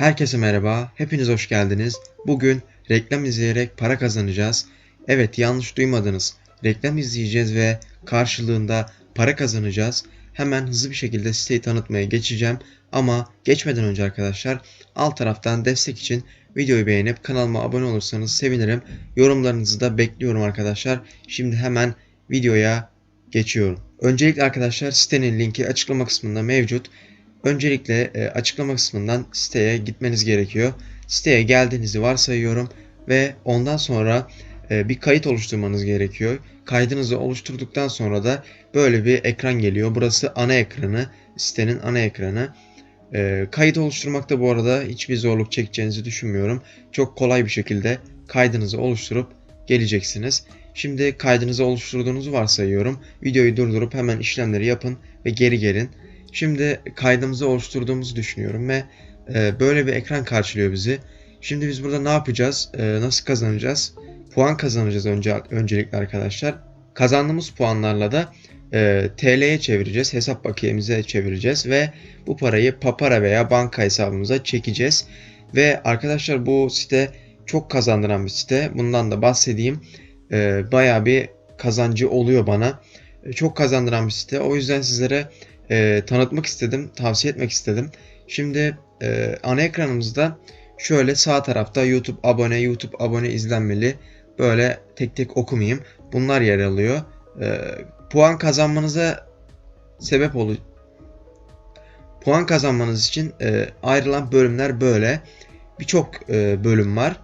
Herkese merhaba, hepiniz hoş geldiniz. Bugün reklam izleyerek para kazanacağız. Evet, yanlış duymadınız. Reklam izleyeceğiz ve karşılığında para kazanacağız. Hemen hızlı bir şekilde siteyi tanıtmaya geçeceğim. Ama geçmeden önce arkadaşlar alt taraftan destek için videoyu beğenip kanalıma abone olursanız sevinirim. Yorumlarınızı da bekliyorum arkadaşlar. Şimdi hemen videoya geçiyorum. Öncelikle arkadaşlar sitenin linki açıklama kısmında mevcut. Öncelikle e, açıklama kısmından siteye gitmeniz gerekiyor. Siteye geldiğinizi varsayıyorum ve ondan sonra e, bir kayıt oluşturmanız gerekiyor. Kaydınızı oluşturduktan sonra da böyle bir ekran geliyor. Burası ana ekranı, sitenin ana ekranı. E, kayıt oluşturmakta bu arada hiçbir zorluk çekeceğinizi düşünmüyorum. Çok kolay bir şekilde kaydınızı oluşturup geleceksiniz. Şimdi kaydınızı oluşturduğunuzu varsayıyorum. Videoyu durdurup hemen işlemleri yapın ve geri gelin. Şimdi kaydımızı oluşturduğumuzu düşünüyorum ve e, böyle bir ekran karşılıyor bizi. Şimdi biz burada ne yapacağız? E, nasıl kazanacağız? Puan kazanacağız önce öncelikle arkadaşlar. Kazandığımız puanlarla da e, TL'ye çevireceğiz. Hesap bakiyemize çevireceğiz ve bu parayı Papara veya banka hesabımıza çekeceğiz. Ve arkadaşlar bu site çok kazandıran bir site. Bundan da bahsedeyim. E, bayağı bir kazancı oluyor bana. E, çok kazandıran bir site. O yüzden sizlere e, tanıtmak istedim, tavsiye etmek istedim. Şimdi e, ana ekranımızda şöyle sağ tarafta YouTube abone, YouTube abone izlenmeli. Böyle tek tek okumayayım. Bunlar yer alıyor. E, puan kazanmanıza sebep oluyor. Puan kazanmanız için e, ayrılan bölümler böyle. Birçok e, bölüm var.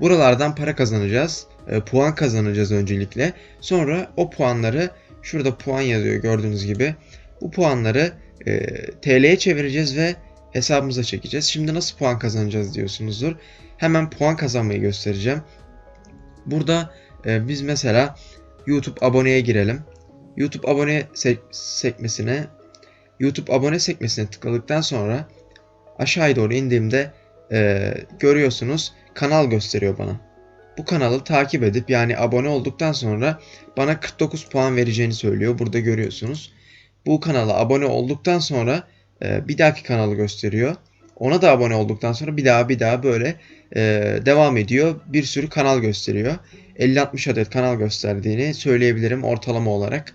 Buralardan para kazanacağız. E, puan kazanacağız öncelikle. Sonra o puanları şurada puan yazıyor gördüğünüz gibi. Bu puanları e, TL'ye çevireceğiz ve hesabımıza çekeceğiz. Şimdi nasıl puan kazanacağız diyorsunuzdur. Hemen puan kazanmayı göstereceğim. Burada e, biz mesela YouTube aboneye girelim. YouTube abone sek sekmesine YouTube abone sekmesine tıkladıktan sonra aşağıya doğru indiğimde e, görüyorsunuz kanal gösteriyor bana. Bu kanalı takip edip yani abone olduktan sonra bana 49 puan vereceğini söylüyor. Burada görüyorsunuz bu kanala abone olduktan sonra e, bir dahaki kanalı gösteriyor. Ona da abone olduktan sonra bir daha bir daha böyle e, devam ediyor. Bir sürü kanal gösteriyor. 50-60 adet kanal gösterdiğini söyleyebilirim ortalama olarak.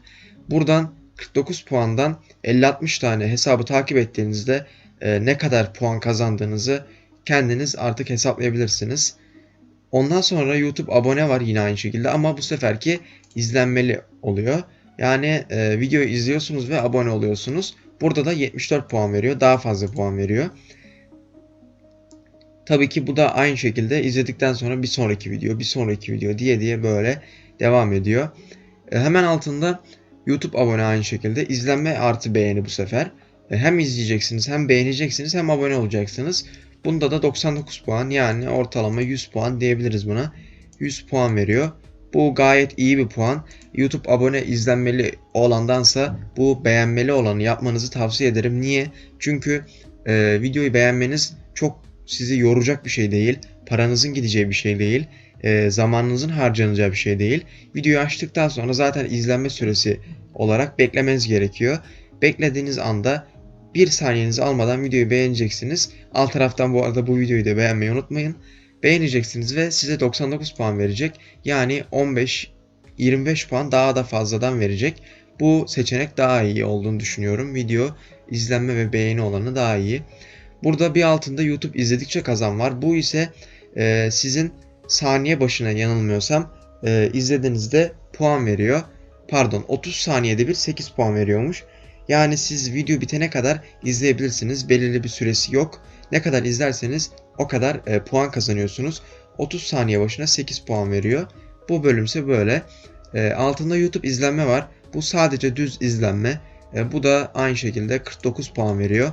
Buradan 49 puandan 50-60 tane hesabı takip ettiğinizde e, ne kadar puan kazandığınızı kendiniz artık hesaplayabilirsiniz. Ondan sonra YouTube abone var yine aynı şekilde ama bu seferki izlenmeli oluyor. Yani e, videoyu izliyorsunuz ve abone oluyorsunuz. Burada da 74 puan veriyor. Daha fazla puan veriyor. Tabii ki bu da aynı şekilde izledikten sonra bir sonraki video, bir sonraki video diye diye böyle devam ediyor. E, hemen altında YouTube abone aynı şekilde. izlenme artı beğeni bu sefer. E, hem izleyeceksiniz hem beğeneceksiniz hem abone olacaksınız. Bunda da 99 puan yani ortalama 100 puan diyebiliriz buna. 100 puan veriyor. Bu gayet iyi bir puan. YouTube abone izlenmeli olandansa bu beğenmeli olanı yapmanızı tavsiye ederim. Niye? Çünkü e, videoyu beğenmeniz çok sizi yoracak bir şey değil. Paranızın gideceği bir şey değil. E, zamanınızın harcanacağı bir şey değil. Videoyu açtıktan sonra zaten izlenme süresi olarak beklemeniz gerekiyor. Beklediğiniz anda bir saniyenizi almadan videoyu beğeneceksiniz. Alt taraftan bu arada bu videoyu da beğenmeyi unutmayın beğeneceksiniz ve size 99 puan verecek. Yani 15 25 puan daha da fazladan verecek. Bu seçenek daha iyi olduğunu düşünüyorum. Video izlenme ve beğeni olanı daha iyi. Burada bir altında YouTube izledikçe kazan var. Bu ise e, sizin saniye başına yanılmıyorsam e, izlediğinizde puan veriyor. Pardon 30 saniyede bir 8 puan veriyormuş. Yani siz video bitene kadar izleyebilirsiniz. Belirli bir süresi yok. Ne kadar izlerseniz o kadar e, puan kazanıyorsunuz. 30 saniye başına 8 puan veriyor. Bu bölümse böyle. E, altında YouTube izlenme var. Bu sadece düz izlenme. E, bu da aynı şekilde 49 puan veriyor.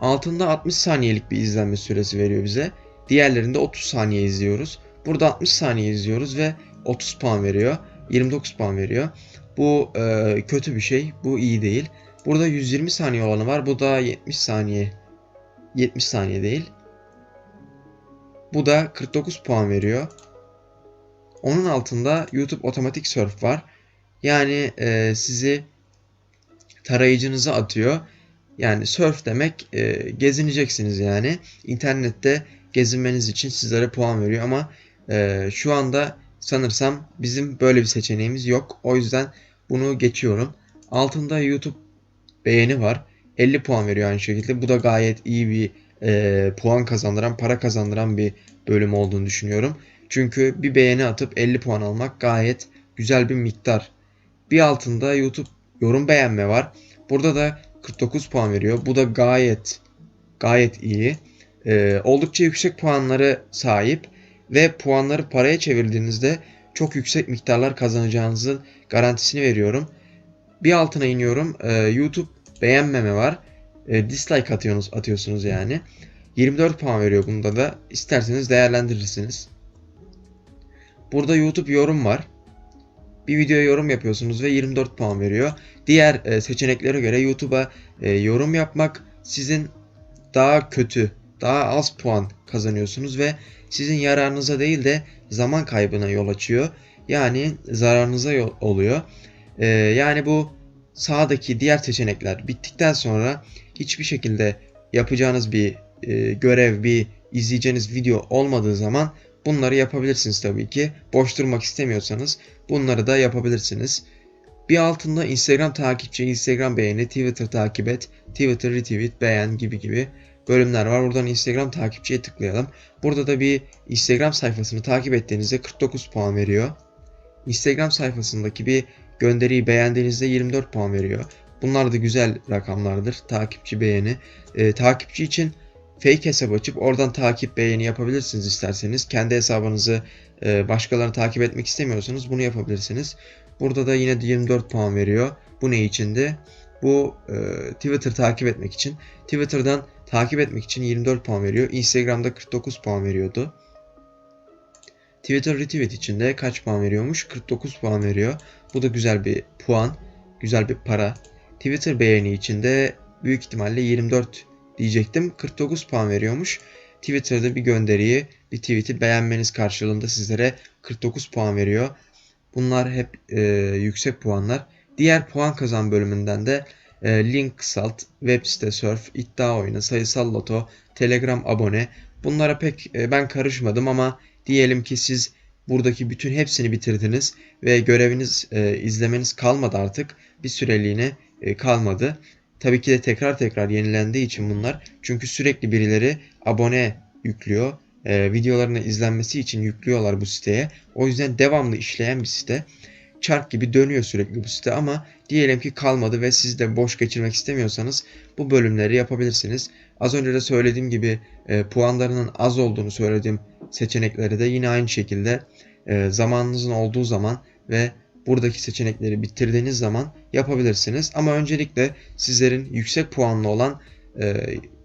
Altında 60 saniyelik bir izlenme süresi veriyor bize. Diğerlerinde 30 saniye izliyoruz. Burada 60 saniye izliyoruz ve 30 puan veriyor. 29 puan veriyor. Bu e, kötü bir şey. Bu iyi değil. Burada 120 saniye olanı var. Bu da 70 saniye 70 saniye değil. Bu da 49 puan veriyor. Onun altında YouTube otomatik surf var. Yani e, sizi tarayıcınıza atıyor. Yani surf demek e, gezineceksiniz yani. İnternette gezinmeniz için sizlere puan veriyor ama e, şu anda sanırsam bizim böyle bir seçeneğimiz yok. O yüzden bunu geçiyorum. Altında YouTube beğeni var. 50 puan veriyor aynı şekilde. Bu da gayet iyi bir e, puan kazandıran, para kazandıran bir bölüm olduğunu düşünüyorum. Çünkü bir beğeni atıp 50 puan almak gayet güzel bir miktar. Bir altında YouTube yorum beğenme var. Burada da 49 puan veriyor. Bu da gayet gayet iyi. Ee, oldukça yüksek puanları sahip ve puanları paraya çevirdiğinizde çok yüksek miktarlar kazanacağınızın garantisini veriyorum. Bir altına iniyorum. Ee, YouTube beğenmeme var. Ee, dislike atıyorsunuz, atıyorsunuz yani. 24 puan veriyor bunda da. İsterseniz değerlendirirsiniz. Burada YouTube yorum var. Bir videoya yorum yapıyorsunuz ve 24 puan veriyor. Diğer e, seçeneklere göre YouTube'a e, yorum yapmak sizin daha kötü, daha az puan kazanıyorsunuz ve sizin yararınıza değil de zaman kaybına yol açıyor. Yani zararınıza yol oluyor. E, yani bu sağdaki diğer seçenekler bittikten sonra hiçbir şekilde yapacağınız bir e, görev, bir izleyeceğiniz video olmadığı zaman bunları yapabilirsiniz tabii ki. Boş durmak istemiyorsanız bunları da yapabilirsiniz. Bir altında Instagram takipçi, Instagram beğeni, Twitter takip et, Twitter retweet, beğen gibi gibi bölümler var. Buradan Instagram takipçiye tıklayalım. Burada da bir Instagram sayfasını takip ettiğinizde 49 puan veriyor. Instagram sayfasındaki bir gönderiyi beğendiğinizde 24 puan veriyor. Bunlar da güzel rakamlardır. Takipçi beğeni. Ee, takipçi için fake hesap açıp oradan takip beğeni yapabilirsiniz isterseniz. Kendi hesabınızı e, başkalarını takip etmek istemiyorsanız bunu yapabilirsiniz. Burada da yine 24 puan veriyor. Bu ne içindi? Bu e, Twitter takip etmek için. Twitter'dan takip etmek için 24 puan veriyor. Instagram'da 49 puan veriyordu. Twitter retweet için de kaç puan veriyormuş? 49 puan veriyor. Bu da güzel bir puan. Güzel bir para. Twitter beğeni için de büyük ihtimalle 24 diyecektim. 49 puan veriyormuş. Twitter'da bir gönderiyi, bir tweet'i beğenmeniz karşılığında sizlere 49 puan veriyor. Bunlar hep e, yüksek puanlar. Diğer puan kazan bölümünden de e, link kısalt, web site surf, iddia oyunu, sayısal loto, telegram abone. Bunlara pek e, ben karışmadım ama diyelim ki siz buradaki bütün hepsini bitirdiniz ve göreviniz e, izlemeniz kalmadı artık. Bir süreliğine e, kalmadı. Tabii ki de tekrar tekrar yenilendiği için bunlar. Çünkü sürekli birileri abone yüklüyor. E, videolarını izlenmesi için yüklüyorlar bu siteye. O yüzden devamlı işleyen bir site. Çark gibi dönüyor sürekli bu site ama diyelim ki kalmadı ve siz de boş geçirmek istemiyorsanız bu bölümleri yapabilirsiniz. Az önce de söylediğim gibi e, puanlarının az olduğunu söylediğim seçenekleri de yine aynı şekilde e, zamanınızın olduğu zaman ve buradaki seçenekleri bitirdiğiniz zaman yapabilirsiniz. Ama öncelikle sizlerin yüksek puanlı olan e,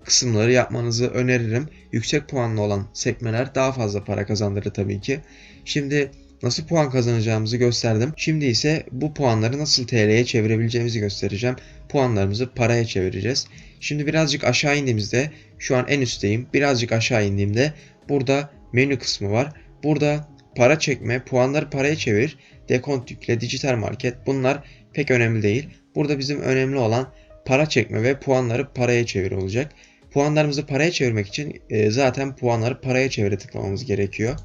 kısımları yapmanızı öneririm. Yüksek puanlı olan sekmeler daha fazla para kazandırır tabii ki. Şimdi nasıl puan kazanacağımızı gösterdim. Şimdi ise bu puanları nasıl TL'ye çevirebileceğimizi göstereceğim. Puanlarımızı paraya çevireceğiz. Şimdi birazcık aşağı indiğimizde şu an en üstteyim. Birazcık aşağı indiğimde burada menü kısmı var. Burada para çekme, puanları paraya çevir, dekont yükle, dijital market bunlar pek önemli değil. Burada bizim önemli olan para çekme ve puanları paraya çevir olacak. Puanlarımızı paraya çevirmek için e, zaten puanları paraya çevire tıklamamız gerekiyor.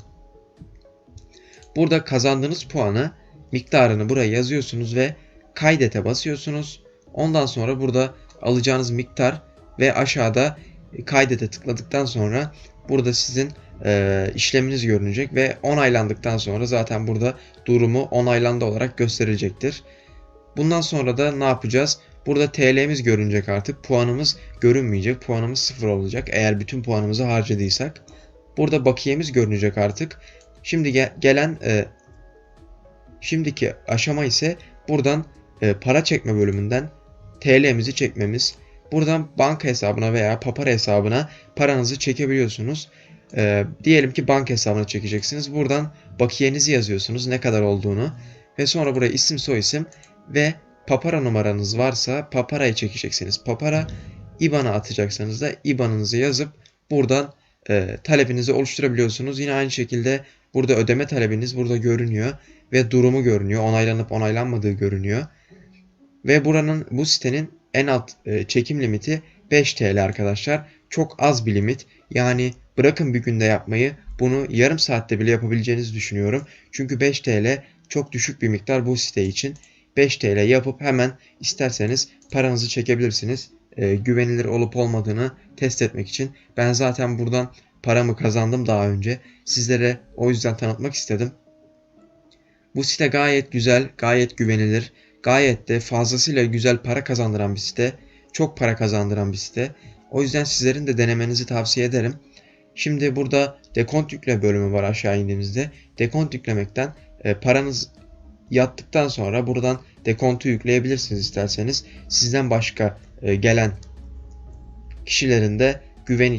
Burada kazandığınız puanı miktarını buraya yazıyorsunuz ve kaydete basıyorsunuz. Ondan sonra burada alacağınız miktar ve aşağıda kaydete tıkladıktan sonra burada sizin e, işleminiz görünecek ve onaylandıktan sonra zaten burada durumu onaylandı olarak gösterilecektir. Bundan sonra da ne yapacağız? Burada TL'miz görünecek artık. Puanımız görünmeyecek. Puanımız sıfır olacak eğer bütün puanımızı harcadıysak. Burada bakiyemiz görünecek artık. Şimdi ge gelen e, şimdiki aşama ise buradan e, para çekme bölümünden TL'mizi çekmemiz. Buradan banka hesabına veya papara hesabına paranızı çekebiliyorsunuz. E, diyelim ki banka hesabına çekeceksiniz. Buradan bakiyenizi yazıyorsunuz ne kadar olduğunu. Ve sonra buraya isim soyisim ve papara numaranız varsa paparayı çekeceksiniz. Papara IBAN'a atacaksanız da IBAN'ınızı yazıp buradan e, talebinizi oluşturabiliyorsunuz. Yine aynı şekilde burada ödeme talebiniz burada görünüyor ve durumu görünüyor. Onaylanıp onaylanmadığı görünüyor. Ve buranın bu sitenin en alt e, çekim limiti 5 TL arkadaşlar. Çok az bir limit. Yani bırakın bir günde yapmayı bunu yarım saatte bile yapabileceğinizi düşünüyorum. Çünkü 5 TL çok düşük bir miktar bu site için. 5 TL yapıp hemen isterseniz paranızı çekebilirsiniz. E, güvenilir olup olmadığını test etmek için. Ben zaten buradan paramı kazandım daha önce. Sizlere o yüzden tanıtmak istedim. Bu site gayet güzel, gayet güvenilir, gayet de fazlasıyla güzel para kazandıran bir site. Çok para kazandıran bir site. O yüzden sizlerin de denemenizi tavsiye ederim. Şimdi burada dekont yükle bölümü var aşağı indiğimizde. Dekont yüklemekten e, paranız yattıktan sonra buradan dekontu yükleyebilirsiniz isterseniz. Sizden başka e, gelen kişilerin de güven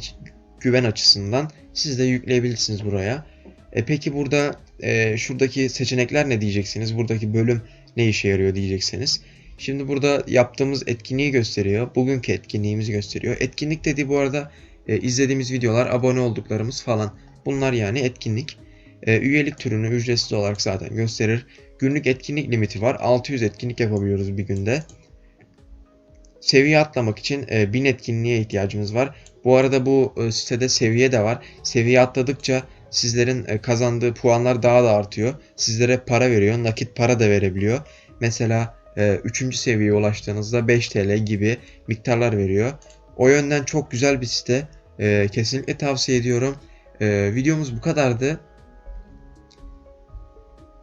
güven açısından siz de yükleyebilirsiniz buraya. E peki burada e, şuradaki seçenekler ne diyeceksiniz? Buradaki bölüm ne işe yarıyor diyeceksiniz. Şimdi burada yaptığımız etkinliği gösteriyor. Bugünkü etkinliğimizi gösteriyor. Etkinlik dediği bu arada e, izlediğimiz videolar, abone olduklarımız falan. Bunlar yani etkinlik. E, üyelik türünü ücretsiz olarak zaten gösterir. Günlük etkinlik limiti var. 600 etkinlik yapabiliyoruz bir günde. Seviye atlamak için e, 1000 etkinliğe ihtiyacımız var. Bu arada bu e, sitede seviye de var. Seviye atladıkça sizlerin e, kazandığı puanlar daha da artıyor. Sizlere para veriyor. Nakit para da verebiliyor. Mesela 3. seviyeye ulaştığınızda 5 TL gibi miktarlar veriyor. O yönden çok güzel bir site. E, kesinlikle tavsiye ediyorum. E, videomuz bu kadardı.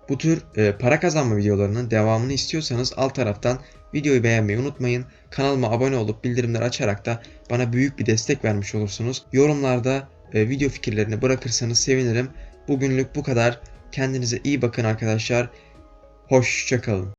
Bu tür e, para kazanma videolarının devamını istiyorsanız alt taraftan videoyu beğenmeyi unutmayın. Kanalıma abone olup bildirimleri açarak da bana büyük bir destek vermiş olursunuz. Yorumlarda e, video fikirlerini bırakırsanız sevinirim. Bugünlük bu kadar. Kendinize iyi bakın arkadaşlar. Hoşçakalın.